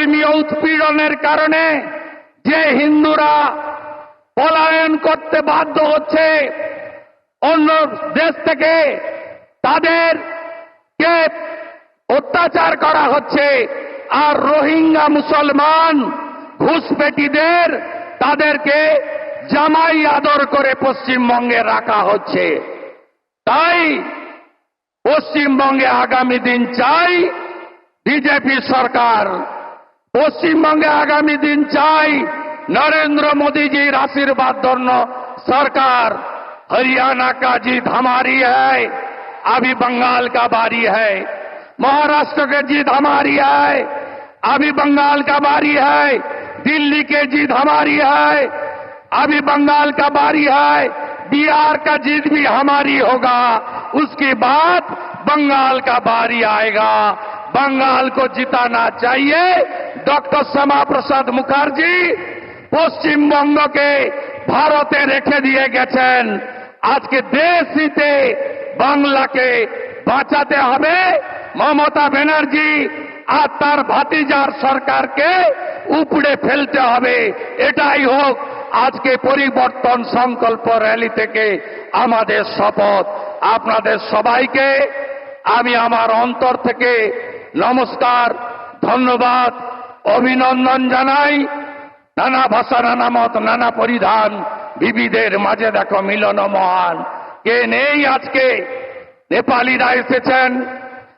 ধর্মীয় উৎপীড়নের কারণে যে হিন্দুরা পলায়ন করতে বাধ্য হচ্ছে, অন্য দেশ থেকে তাদের কে অত্যাচার করা হচ্ছে। আর রোহিঙ্গা মুসলমান ঘুষপেটিদের তাদেরকে জামাই আদর করে পশ্চিমবঙ্গে রাখা হচ্ছে। তাই পশ্চিমবঙ্গে আগামী দিন চাই বিজেপি সরকার पश्चिम बंगे आगामी दिन चाह नरेंद्र मोदी जी आशीर्वाद दोनों सरकार हरियाणा का जीत हमारी है अभी बंगाल का बारी है महाराष्ट्र के जीत हमारी है अभी बंगाल का बारी है दिल्ली के जीत हमारी है अभी बंगाल का बारी है बिहार का जीत भी हमारी होगा उसके बाद बंगाल का बारी आएगा बंगाल को जिताना चाहिए डॉक्टर श्यामा प्रसाद मुखर्जी পশ্চিমবঙ্গকে ভারতে রেখে দিয়ে গেছেন আজকে দেশ হিতে বাংলাকে বাঁচাতে হবে মমতা ব্যানার্জি আর তার ভাতিজার সরকারকে উপড়ে ফেলতে হবে এটাই হোক আজকে পরিবর্তন সংকল্প র্যালি থেকে আমাদের শপথ আপনাদের সবাইকে আমি আমার অন্তর থেকে নমস্কার, ধন্যবাদ, অভিনন্দন জানাই। নানা ভাষা, নানা মত, নানা পরিধান বিবিধের মাঝে দেখো মিলন মহান। কে নেই আজকে? নেপালিরা এসেছেন,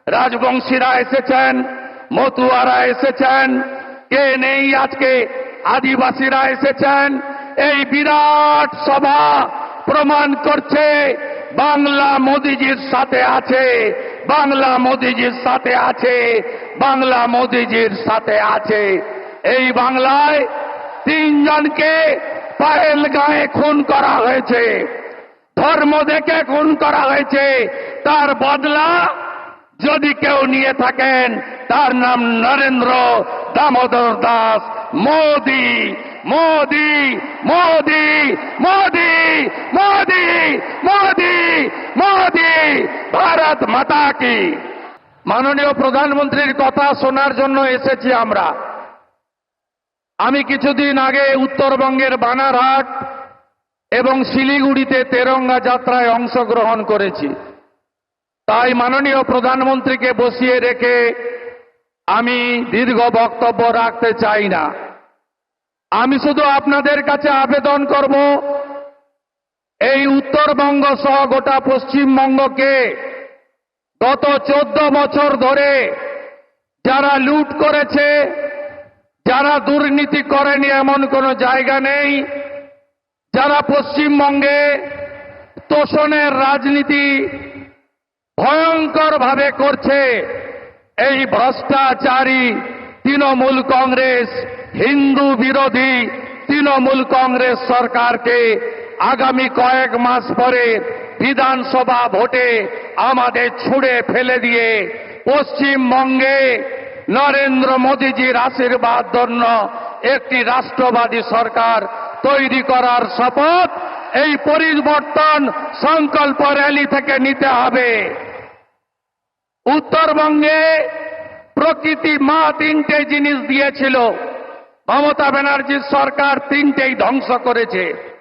রাজবংশীরা এসেছেন, মতুয়ারা এসেছেন। কে নেই আজকে? আদিবাসীরা এসেছেন। এই বিরাট সভা প্রমাণ করছে, বাংলা মোদিজির সাথে আছে। বাংলা মোদিজির সাথে আছে, বাংলা মোদিজির সাথে আছে। এই বাংলায় তিনজনকে পায়েল গায়ে খুন করা হয়েছে, ধর্ম দেখে খুন করা হয়েছে। তার বদলা যদি কেউ নিয়ে থাকেন, তার নাম নরেন্দ্র দামোদর দাস। মোদি মোদি মোদি মোদি। মোদি মোদি মোদি ভারত মাতা কি মাননীয় প্রধানমন্ত্রীর কথা শোনার জন্য এসেছি আমরা। আমি কিছুদিন আগে উত্তরবঙ্গের বানারহাট এবং শিলিগুড়িতে তেরঙ্গা যাত্রায় অংশগ্রহণ করেছি। তাই মাননীয় প্রধানমন্ত্রীকে বসিয়ে রেখে আমি দীর্ঘ বক্তব্য রাখতে চাই না। আমি শুধু আপনাদের কাছে আবেদন করব এই উত্তরবঙ্গ সহ গোটা পশ্চিমবঙ্গকে গত চোদ্দ বছর ধরে যারা লুট করেছে, যারা দুর্নীতি করেনি এমন কোনো জায়গা নেই, যারা পশ্চিমবঙ্গে তোষণের রাজনীতি ভয়ঙ্কর ভাবে করছে, এই ভ্রষ্টাচারী তৃণমূল কংগ্রেস, হিন্দু বিরোধী তৃণমূল কংগ্রেস সরকারকে আগামী কয়েক মাস পরে বিধানসভা ভোটে আমাদের ছুঁড়ে ফেলে দিয়ে পশ্চিমবঙ্গে নরেন্দ্র মোদীজির আশীর্বাদ জন্য একটি রাষ্ট্রবাদী সরকার তৈরি করার শপথ এই পরিবর্তন সংকল্প র্যালি থেকে নিতে হবে। উত্তরবঙ্গে প্রকৃতি মা তিনটে জিনিস দিয়েছিল। মমতা ব্যানার্জির সরকার তিনটেই ধ্বংস করেছে।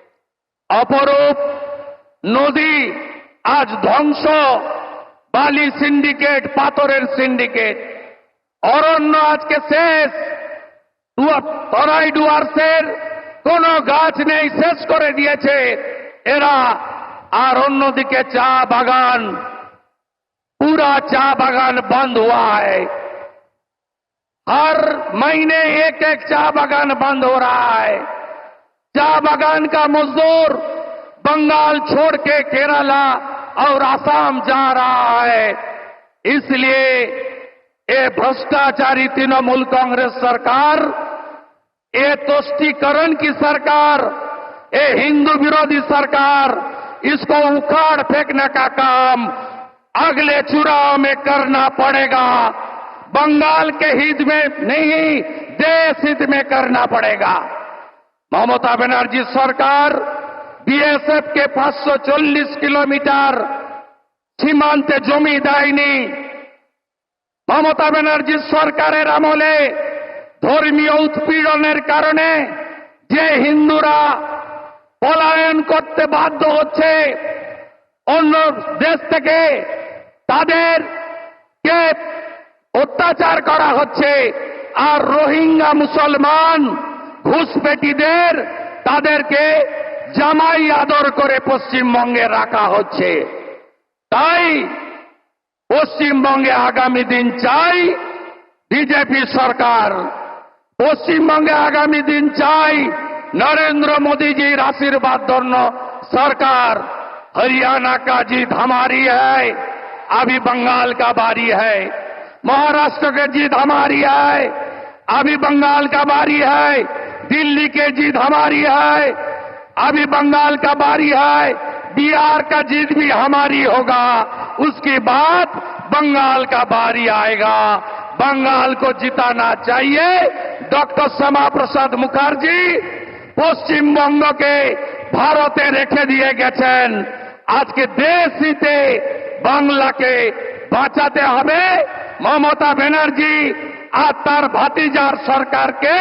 অপরূপ নদী আজ ধ্বংস বালি সিন্ডিকেট পাথরের সিন্ডিকেট অরণ্য আজকে শেষ তরাই ডুয়ার্সের কোন গাছ নেই শেষ করে দিয়েছে এরা আর অন্যদিকে চা বাগান पूरा चा बागान बंद हुआ है हर महीने एक एक चा बागान बंद हो रहा है चा बागान का मजदूर बंगाल छोड़ के केरला और आसाम जा रहा है। इसलिए ये भ्रष्टाचारी तृणमूल कांग्रेस सरकार, ये तुष्टिकरण की सरकार, ये हिंदू विरोधी सरकार, इसको उखाड़ फेंकने का काम अगले चुनाव में करना पड़ेगा। बंगाल के हित में नहीं, देश हित में करना पड़ेगा। মমতা ব্যানার্জি সরকার বিএসএফ কে পাঁচশো চল্লিশ কিলোমিটার সীমান্তে জমি দেয়নি। মমতা ব্যানার্জি সরকারের আমলে ধর্মীয় উৎপীড়নের কারণে যে হিন্দুরা পলায়ন করতে বাধ্য হচ্ছে, অন্য দেশ থেকে তাদেরকে অত্যাচার করা হচ্ছে। আর রোহিঙ্গা মুসলমান ঘুষপেটিদের তাদেরকে জামাই আদর করে পশ্চিমবঙ্গে রাখা হচ্ছে। তাই পশ্চিমবঙ্গে আগামী দিন চাই বিজেপি সরকার। পশ্চিমবঙ্গে আগামী দিন চাই নরেন্দ্র মোদীজির আশীর্বাদ ধন্য সরকার। হরিয়ানা का जीत হয় আবি अभी बंगाल का बारी है महाराष्ट्र জিত जीत হয় है বঙ্গাল কা का হয় दिल्ली के जीत हमारी है अभी बंगाल का बारी है बिहार का जीत भी हमारी होगा उसके बाद बंगाल का बारी आएगा बंगाल को जिताना चाहिए डॉक्टर श्यामा प्रसाद मुखर्जी পশ্চিমবঙ্গকে ভারতে রেখে দিয়ে গেছেন আজকে দেশ হিতে বাংলাকে বাঁচাতে হবে মমতা ব্যানার্জি আর তার ভাতিজার সরকারকে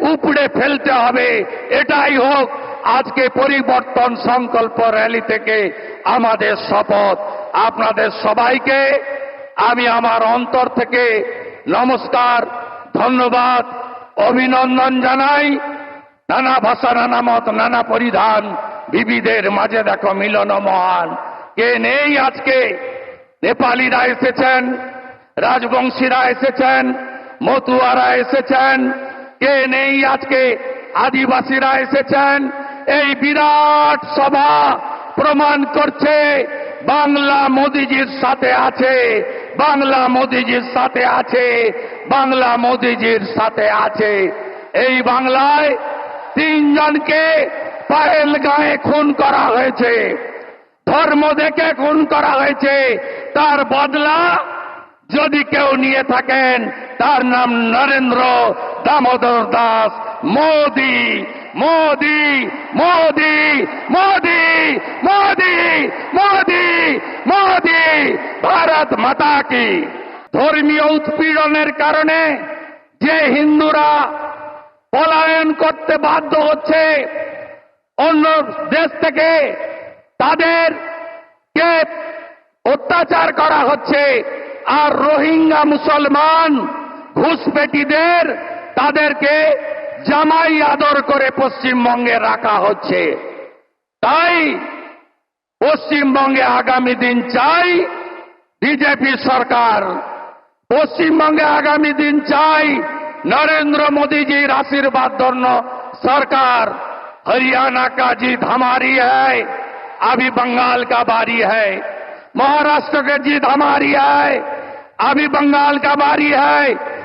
উপড়ে ফেলতে হবে। এটাই হোক আজকে পরিবর্তন সংকল্প র্যালি থেকে আমাদের শপথ। আপনাদের সবাইকে আমি আমার অন্তর থেকে নমস্কার, ধন্যবাদ, অভিনন্দন জানাই। নানা ভাষা, নানা মত, নানা পরিধান বিবিধের মাঝে দেখো মিলন মহান। কে নেই আজকে? নেপালিরা এসেছেন, রাজবংশীরা এসেছেন, মতুয়ারা এসেছেন কে নেই, আজকে আদিবাসীরা এসেছেন। এই বিরাট সভা প্রমাণ করছে বাংলা মোদিজির সাথে আছে, বাংলা মোদিজির সাথে আছে, বাংলা মোদিজির সাথে আছে। এই বাংলায় তিনজনকে পায়েল গায়ে খুন করা হয়েছে, ধর্ম দেখে খুন করা হয়েছে। তার বদলা যদি কেউ নিয়ে থাকেন, তার নাম নরেন্দ্র দামোদর দাস মোদি মোদি মোদি মোদি মোদি মোদি মোদি, ভারত মাতা কি। ধর্মীয় উৎপীড়নের কারণে যে হিন্দুরা পলায়ন করতে বাধ্য হচ্ছে, অন্য দেশ থেকে তাদেরকে অত্যাচার করা হচ্ছে, আর রোহিঙ্গা মুসলমান ঘুষপেটিদের তাদেরকে জামাই আদর করে পশ্চিমবঙ্গে রাখা হচ্ছে। তাই পশ্চিমবঙ্গে আগামী দিন চাই বিজেপি সরকার। পশ্চিমবঙ্গে আগামী দিন চাই নরেন্দ্র মোদীজির আশীর্বাদ ধন্য সরকার। হরিয়ানা का জিত হামারি হয় अभी বঙ্গাল কা বারি হয় महाराष्ट्र का जीत हमारी है अभी बंगाल का बारी